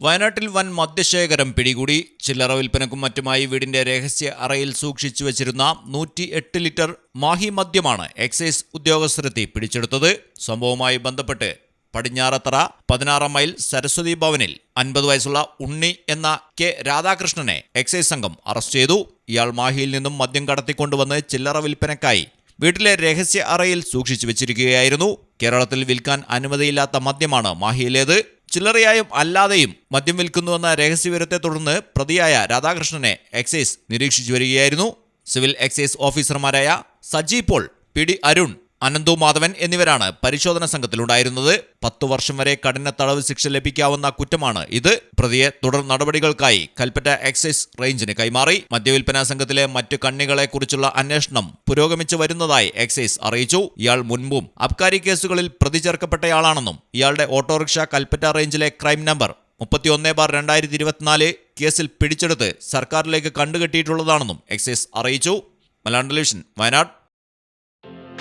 വയനാട്ടിൽ വൻ മദ്യശേഖരം പിടികൂടി. ചില്ലറ വിൽപ്പനക്കും മറ്റുമായി വീടിന്റെ രഹസ്യ അറയിൽ സൂക്ഷിച്ചു വച്ചിരുന്ന നൂറ്റി എട്ട് ലിറ്റർ മാഹി മദ്യമാണ് എക്സൈസ് ഉദ്യോഗസ്ഥരെത്തി പിടിച്ചെടുത്തത്. സംഭവവുമായി ബന്ധപ്പെട്ട് പടിഞ്ഞാറത്തറ പതിനാറാം മൈൽ സരസ്വതി ഭവനിൽ അൻപത് വയസ്സുള്ള ഉണ്ണി എന്ന കെ രാധാകൃഷ്ണനെ എക്സൈസ് സംഘം അറസ്റ്റ് ചെയ്തു. ഇയാൾ മാഹിയിൽ നിന്നും മദ്യം കടത്തിക്കൊണ്ടുവന്ന് ചില്ലറ വിൽപ്പനക്കായി വീട്ടിലെ രഹസ്യ അറയിൽ സൂക്ഷിച്ചു വെച്ചിരിക്കുകയായിരുന്നു. കേരളത്തിൽ വിൽക്കാൻ അനുമതിയില്ലാത്ത മദ്യമാണ് മാഹിയിലേത്. ചില്ലറയായും അല്ലാതെയും മദ്യം വിൽക്കുന്നുവെന്ന രഹസ്യവിവരത്തെ തുടർന്ന് പ്രതിയായ രാധാകൃഷ്ണനെ എക്സൈസ് നിരീക്ഷിച്ചു വരികയായിരുന്നു. സിവിൽ എക്സൈസ് ഓഫീസർമാരായ Saji Paul P D Arun Ananthu Madhavan എന്നിവരാണ് പരിശോധന സംഘത്തിലുണ്ടായിരുന്നത്. പത്തു വർഷം വരെ കഠിന തടവ് ശിക്ഷ ലഭിക്കാവുന്ന കുറ്റമാണ് ഇത്. പ്രതിയെ തുടർ നടപടികൾക്കായി കൽപ്പറ്റ എക്സൈസ് റേഞ്ചിന് കൈമാറി. മദ്യവിൽപ്പന സംഘത്തിലെ മറ്റു കണ്ണികളെ കുറിച്ചുള്ള അന്വേഷണം പുരോഗമിച്ചു വരുന്നതായി എക്സൈസ് അറിയിച്ചു. ഇയാൾ മുൻപും അബ്കാരി കേസുകളിൽ പ്രതി ചേർക്കപ്പെട്ടയാളാണെന്നും ഇയാളുടെ ഓട്ടോറിക്ഷ കൽപ്പറ്റ റേഞ്ചിലെ ക്രൈം നമ്പർ മുപ്പത്തിയൊന്ന് ബാർ രണ്ടായിരത്തി ഇരുപത്തിനാല് കേസിൽ പിടിച്ചെടുത്ത് സർക്കാരിലേക്ക് കണ്ടുകെട്ടിയിട്ടുള്ളതാണെന്നും എക്സൈസ് അറിയിച്ചു. മലയാളം ടെലിവിഷൻ വയനാട്.